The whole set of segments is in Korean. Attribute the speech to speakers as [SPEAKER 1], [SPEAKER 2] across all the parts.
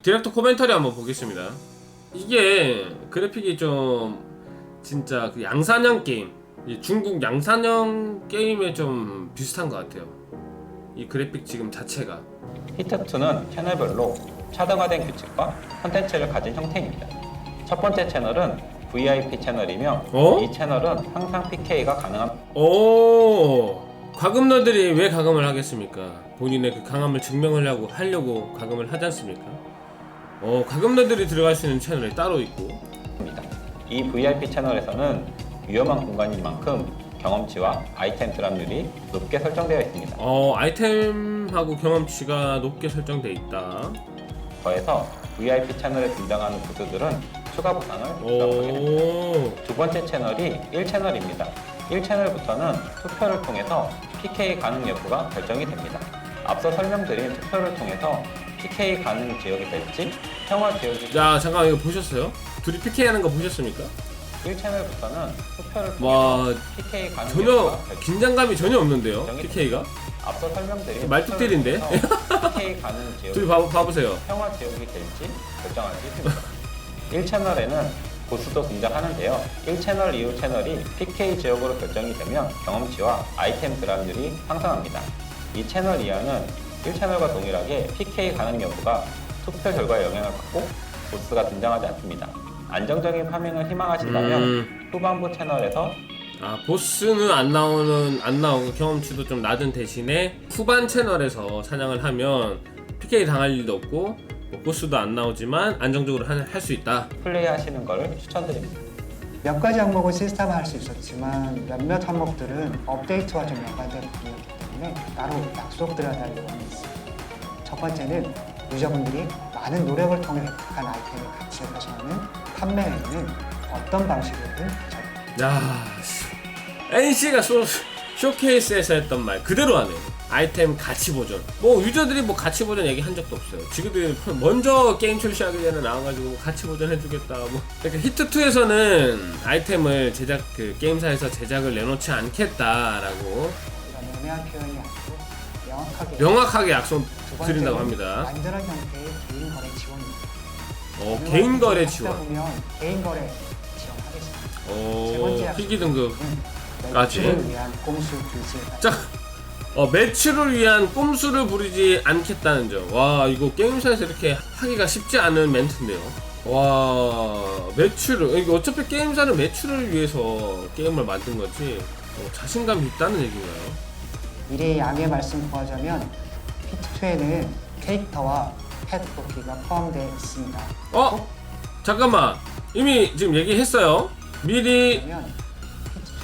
[SPEAKER 1] 디렉터 코멘터리 한번 보겠습니다. 이게 그래픽이 좀 진짜 그 양산형 게임, 이 중국 양산형 게임에 좀 비슷한 것 같아요. 이 그래픽 지금 자체가.
[SPEAKER 2] 히트2는 채널별로 차등화된 규칙과 컨텐츠를 가진 형태입니다. 첫 번째 채널은 VIP 채널이며
[SPEAKER 1] 어?
[SPEAKER 2] 이 채널은 항상 PK가 가능한
[SPEAKER 1] 오 과금러들이 왜 과금을 하겠습니까? 본인의 그 강함을 증명하려고 하려고 과금을 하지 않습니까? 어 과금러들이 들어갈 수 있는 채널이 따로 있고.
[SPEAKER 2] 이 VIP 채널에서는 위험한 공간인 만큼 경험치와 아이템 드랍률이 높게 설정되어 있습니다.
[SPEAKER 1] 어 아이템하고 경험치가 높게 설정돼 있다.
[SPEAKER 2] 더해서 VIP 채널에 등장하는 부두들은 추가 보상을 부담하게 됩니다. 오두 번째 채널이 1채널입니다. 1채널부터는 투표를 통해서 PK 가능 여부가 결정이 됩니다. 앞서 설명드린 투표를 통해서 PK 가능 지역이 될지 평화 지역이
[SPEAKER 1] 자 잠깐 이거 보셨어요? 둘이 PK 하는 거 보셨습니까?
[SPEAKER 2] 1채널부터는 투표를
[SPEAKER 1] 와
[SPEAKER 2] 통해서 PK 가능
[SPEAKER 1] 전혀 긴장감이 전혀 없는데요 PK가
[SPEAKER 2] 앞서 설명드린? 투표를 통해서 PK 가능
[SPEAKER 1] 둘이
[SPEAKER 2] 지역이
[SPEAKER 1] 봐, 봐보세요
[SPEAKER 2] 평화 지역이 될지 결정할 수 있습니다. 1채널에는 보스도 등장하는데요. 1채널 이후 채널이 PK 지역으로 결정이 되면 경험치와 아이템 드랍률이 상승합니다. 이 채널 이하는 1채널과 동일하게 PK 가능 여부가 투표 결과에 영향을 받고 보스가 등장하지 않습니다. 안정적인 파밍을 희망하신다면
[SPEAKER 1] 음.
[SPEAKER 2] 후반부 채널에서
[SPEAKER 1] 아 보스는 안 나오는 안 나오고 경험치도 좀 낮은 대신에 후반 채널에서 사냥을 하면 PK 당할 일도 없고 뭐 보스도 안 나오지만 안정적으로 할 수 있다.
[SPEAKER 2] 플레이하시는 것을 추천드립니다.
[SPEAKER 3] 몇 가지 항목은 시스템화 할 수 있었지만 몇몇 항목들은 업데이트와 좀 연관된 부분이기 때문에 따로 약속드려야 할 내용이 있습니다. 첫 번째는 유저분들이 많은 노력을 통해 획득한 아이템의 가치를 가져가는 판매에는 어떤 방식으로든 절-
[SPEAKER 1] 야 씨. NC가 쇼, 쇼케이스에서 했던 말 그대로 하네. 아이템 가치 보존. 뭐 유저들이 뭐 가치 보존 얘기 한 적도 없어요. 지금들 먼저 게임 출시하기 전에 나와가지고 가치 보존 해주겠다. 뭐 그러니까 히트 2에서는 아이템을 제작 그 게임사에서 제작을 내놓지 않겠다라고
[SPEAKER 3] 애매한 표현이 아니고 명확하게
[SPEAKER 1] 명확하게 약속
[SPEAKER 3] 두
[SPEAKER 1] 드린다고 합니다.
[SPEAKER 3] 완전한 형태의 개인 거래 지원입니다.
[SPEAKER 1] 어 개인 거래
[SPEAKER 3] 하다
[SPEAKER 1] 지원.
[SPEAKER 3] 보면 개인 거래 지원하겠습니다.
[SPEAKER 1] 세어
[SPEAKER 3] 번째 약속.
[SPEAKER 1] 희귀 등급.
[SPEAKER 3] 음,
[SPEAKER 1] 까지.
[SPEAKER 3] 매출을 위한
[SPEAKER 1] 자, 어, 매출을 위한 꼼수를 부리지 않겠다는 점. 와, 이거 게임사에서 이렇게 하기가 쉽지 않은 멘트인데요. 와, 매출을, 이게 어차피 게임사는 매출을 위해서 게임을 만든 거지. 어, 자신감이 있다는 얘기인가요?
[SPEAKER 3] 미래의 양해 말씀 구하자면 히트2에는 캐릭터와 펫 뽑기가 포함되어 있습니다.
[SPEAKER 1] 어? 잠깐만. 이미 지금 얘기했어요. 미리
[SPEAKER 3] 그러면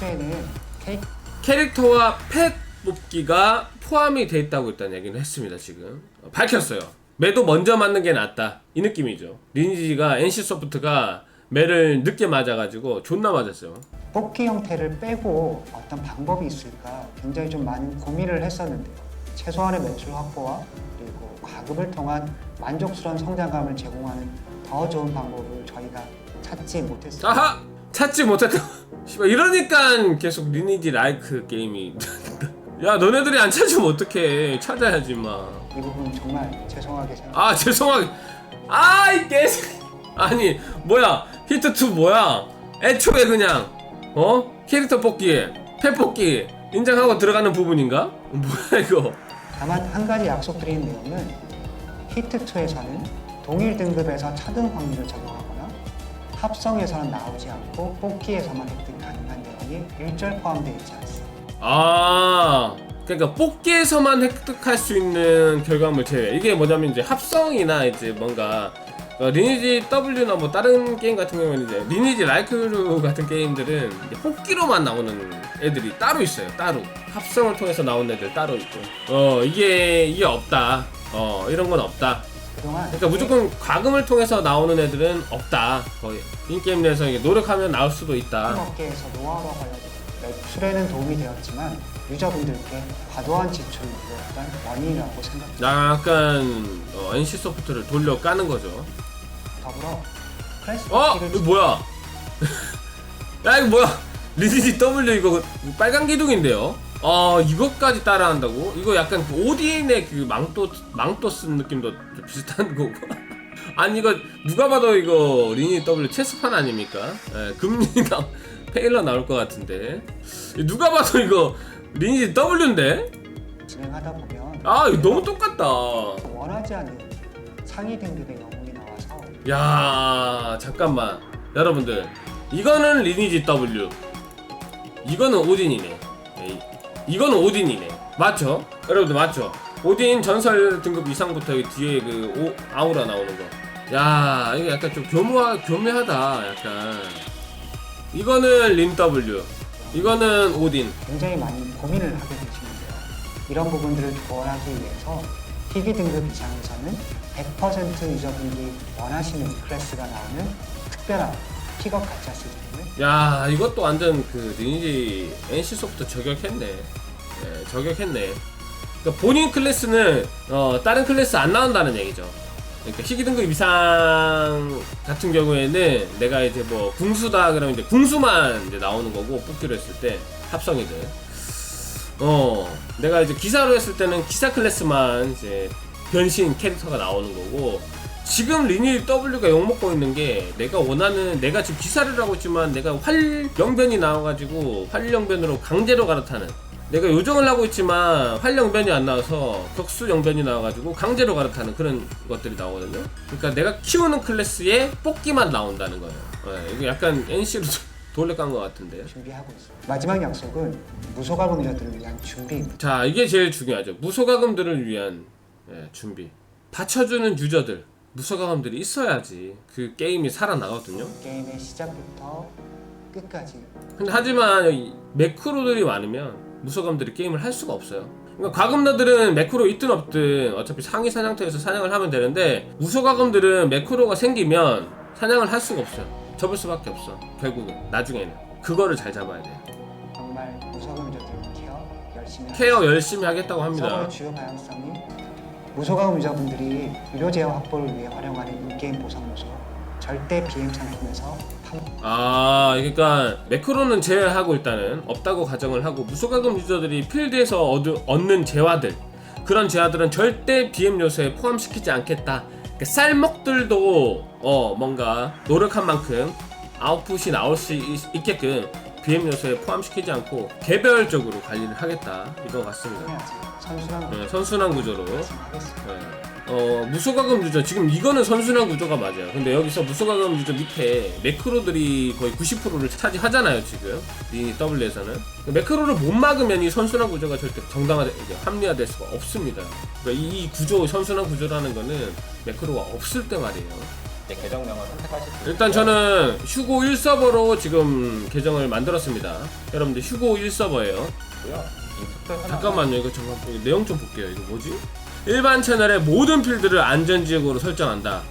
[SPEAKER 3] 히트2에는 캐릭
[SPEAKER 1] 캐릭터와 펫 뽑기가 포함이 돼 있다고 일단 얘기는 했습니다 지금 어, 밝혔어요 매도 먼저 맞는 게 낫다 이 느낌이죠 리니지가 NC소프트가 매를 늦게 맞아가지고 존나 맞았어요
[SPEAKER 3] 뽑기 형태를 빼고 어떤 방법이 있을까 굉장히 좀 많은 고민을 했었는데요. 최소한의 매출 확보와 그리고 과금을 통한 만족스러운 성장감을 제공하는 더 좋은 방법을 저희가 찾지 못했습니다.
[SPEAKER 1] 아하! 찾지 못했다. 씨발 이러니까 계속 리니지 라이크 게임이 야 너네들이 안 찾으면 어떡해. 찾아야지 마아
[SPEAKER 3] 이 부분 정말 죄송하게 생각합니다.
[SPEAKER 1] 아, 죄송하게. 아이 개새 아니 뭐야. 히트2 뭐야? 애초에 그냥 어? 캐릭터 뽑기에 펫 뽑기 인정하고 들어가는 부분인가? 뭐야 이거?
[SPEAKER 3] 다만 한 가지 약속드리는 내용은 히트2에서는 동일 등급에서 차등 확률을 적용하거나 합성에서는 나오지 않고 뽑기에서만 획득 가능한 내용이 일절 포함되어 있지 않습니다.
[SPEAKER 1] 아 그러니까 뽑기에서만 획득할 수 있는 결과물 제외. 이게 뭐냐면 이제 합성이나 이제 뭔가 어, 리니지 W나 뭐 다른 게임 같은 경우는 이제 리니지 라이크루 같은 게임들은 이제 뽑기로만 나오는 애들이 따로 있어요 따로. 합성을 통해서 나온 애들 따로 있고. 어 이게 이게 없다. 어 이런 건 없다.
[SPEAKER 3] 그동안
[SPEAKER 1] 그러니까 무조건 과금을 통해서 나오는 애들은 없다. 거의 인게임 내에서 이게 노력하면 나올 수도 있다.
[SPEAKER 3] 업계에서 노하우와 관련된 매출에는 도움이 되었지만 유저분들께 과도한 지출을 유도했던 원인이라고 생각합니다.
[SPEAKER 1] 약간 어, NC 소프트를 돌려 까는 거죠.
[SPEAKER 3] 더불어 클래스
[SPEAKER 1] 어? 이거 뭐야? 야 이거 뭐야? 리니지 W 이거 빨간 기둥인데요? 아 이것까지 따라한다고? 이거 약간 그 오딘의 그 망토 망토 쓴 느낌도 좀 비슷한 거고. 아니 이거 누가 봐도 이거 리니 W 체스판 아닙니까? 예, 금리 나 페일러 나올 것 같은데 누가 봐도 이거 리니 W인데?
[SPEAKER 3] 진행하다 보면
[SPEAKER 1] 아 이거 너무 똑같다.
[SPEAKER 3] 원하지 않는 상위 등급의 나와서
[SPEAKER 1] 야 잠깐만. 여러분들 이거는 리니지 W. 이거는 오딘이네. 에이, 이거는 오딘이네. 맞죠? 여러분들 맞죠? 오딘 전설 등급 이상부터 이 뒤에 그 오, 아우라 나오는 거야 이거 약간 좀 교묘하, 교묘하다 약간. 이거는 린 W. 이거는 오딘.
[SPEAKER 3] 굉장히 많이 고민을 하게 되시는데요. 이런 부분들을 조언하기 위해서 희귀 등급 이상에서는 100% 유저분들이 원하시는 클래스가 나오는 특별한 픽업 가짜 시스템을
[SPEAKER 1] 야 이것도 완전 그 리니지 NC 소프트 저격했네. 네, 저격했네. 그러니까 본인 클래스는 어, 다른 클래스 안 나온다는 얘기죠. 그러니까 희귀 등급 이상 같은 경우에는 내가 이제 뭐 궁수다 그러면 이제 궁수만 이제 나오는 거고 뽑기로 했을 때 합성이든 어 내가 이제 기사로 했을 때는 기사 클래스만 이제 변신 캐릭터가 나오는 거고 지금 리니 W가 욕먹고 있는 게 내가 원하는 내가 지금 기사를 하고 있지만 내가 활영변이 나와가지고 활영변으로 강제로 갈아타는. 내가 요정을 하고 있지만 활영변이 안 나와서 격수영변이 나와가지고 강제로 갈아타는 그런 것들이 나오거든요. 그러니까 내가 키우는 클래스에 뽑기만 나온다는 거예요. 네, 이거 약간 NC로 돌려 깐것 같은데요
[SPEAKER 3] 준비하고 있습니다. 마지막 약속은 무소가금 유저들을 위한 준비입니다.
[SPEAKER 1] 자 이게 제일 중요하죠 무소가금들을 위한 예, 준비 받쳐주는 유저들 무소가금들이 있어야지 그 게임이 살아나거든요
[SPEAKER 3] 게임의 시작부터 끝까지
[SPEAKER 1] 근데 하지만 이 매크로들이 많으면 무소감들이 게임을 할 수가 없어요. 그러니까 과금러들은 매크로 있든 없든 어차피 상위 사냥터에서 사냥을 하면 되는데 무소가금들은 매크로가 생기면 사냥을 할 수가 없어요. 접을 수밖에 없어. 결국은 나중에는 그거를 잘 잡아야 돼요.
[SPEAKER 3] 정말 무소가금 유저들 케어 열심히
[SPEAKER 1] 케어 열심히 하겠다고 합니다.
[SPEAKER 3] 주요 방향성이 무소가금 유저분들이 유료 제어 확보를 위해 활용하는 인게임 보상 요소 절대 비행 상품에서 판
[SPEAKER 1] 아, 그러니까 매크로는 제외하고 일단은 없다고 가정을 하고 무소가금 유저들이 필드에서 얻, 얻는 재화들 그런 재화들은 절대 BM 요소에 포함시키지 않겠다. 그러니까 쌀먹들도 어 뭔가 노력한 만큼 아웃풋이 나올 수 있, 있게끔 BM 요소에 포함시키지 않고 개별적으로 관리를 하겠다 이거 같습니다.
[SPEAKER 3] 해야지 선순환
[SPEAKER 1] 네, 선순환 구조로. 네. 어 무소가금 유저 지금 이거는 선순환 구조가 맞아요. 근데 여기서 무소가금 유저 밑에 매크로들이 거의 90%를 차지하잖아요 지금 리니 W에서는 매크로를 못 막으면 이 선순환 구조가 절대 정당화 합리화될 수가 없습니다. 그러니까 이, 이 구조 선순환 구조라는 거는 매크로가 없을 때 말이에요.
[SPEAKER 2] 이제 계정명을 선택하실 수
[SPEAKER 1] 일단. 저는 휴고 1서버로 지금 계정을 만들었습니다. 여러분들 휴고 1서버예요.
[SPEAKER 2] 있고요. 이 투표 현황은
[SPEAKER 1] 잠깐만요 이거 잠깐 이거 내용 좀 볼게요 이거 뭐지? 일반 채널의 모든 필드를 안전지역으로 설정한다.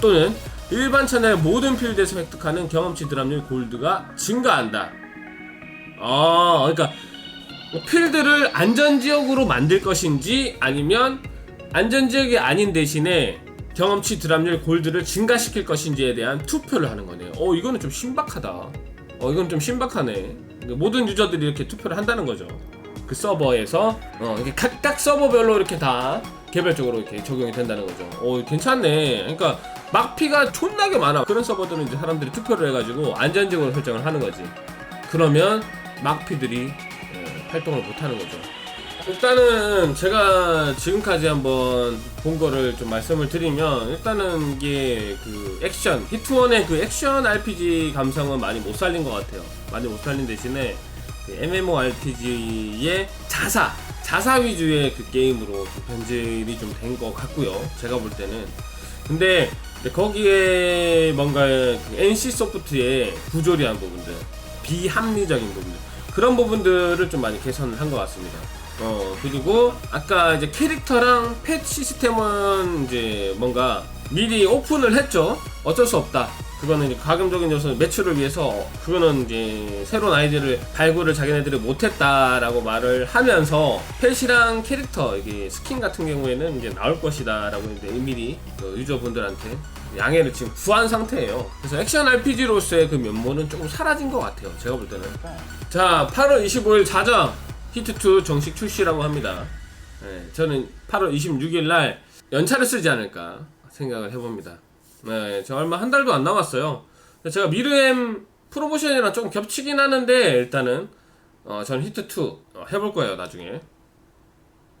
[SPEAKER 1] 또는 일반 채널의 모든 필드에서 획득하는 경험치 드랍률 골드가 증가한다. 아 그러니까 필드를 안전지역으로 만들 것인지 아니면 안전지역이 아닌 대신에 경험치 드랍률 골드를 증가시킬 것인지에 대한 투표를 하는 거네요. 어 이거는 좀 신박하다. 어 이건 좀 신박하네. 모든 유저들이 이렇게 투표를 한다는 거죠 그 서버에서 어 이렇게 각각 서버별로 이렇게 다 개별적으로 이렇게 적용이 된다는 거죠. 오 괜찮네. 그러니까 막피가 존나게 많아. 그런 서버들은 이제 사람들이 투표를 해가지고 안전적으로 설정을 하는 거지. 그러면 막피들이 예, 활동을 못 하는 거죠. 일단은 제가 지금까지 한번 본 거를 좀 말씀을 드리면 일단은 이게 그 액션 히트원의 그 액션 RPG 감성은 많이 못 살린 것 같아요. 많이 못 살린 대신에 그 MMORPG의 자사 자사 위주의 그 게임으로 좀 변질이 좀 된 것 같고요. 제가 볼 때는 근데 거기에 뭔가 그 NC 소프트의 부조리한 부분들, 비합리적인 부분들 그런 부분들을 좀 많이 개선을 한 것 같습니다. 어 그리고 아까 이제 캐릭터랑 펫 시스템은 이제 뭔가 미리 오픈을 했죠. 어쩔 수 없다. 그거는 이제 가금적인 요소 매출을 위해서 그거는 이제 새로운 아이디를 발굴을 자기네들이 못했다라고 말을 하면서 펫이랑 캐릭터 이게 스킨 같은 경우에는 이제 나올 것이다라고 이제 미리 그 유저분들한테 양해를 지금 구한 상태예요. 그래서 액션 RPG로서의 그 면모는 조금 사라진 것 같아요. 제가 볼 때는. 자, 8월 25일 자정 히트2 정식 출시라고 합니다. 네, 저는 8월 26일 날 연차를 쓰지 않을까 생각을 해봅니다. 네, 저 얼마 한 달도 안 남았어요. 제가 미르엠 프로모션이랑 좀 겹치긴 하는데 일단은 어, 저는 히트 2 어, 해볼 거예요 나중에.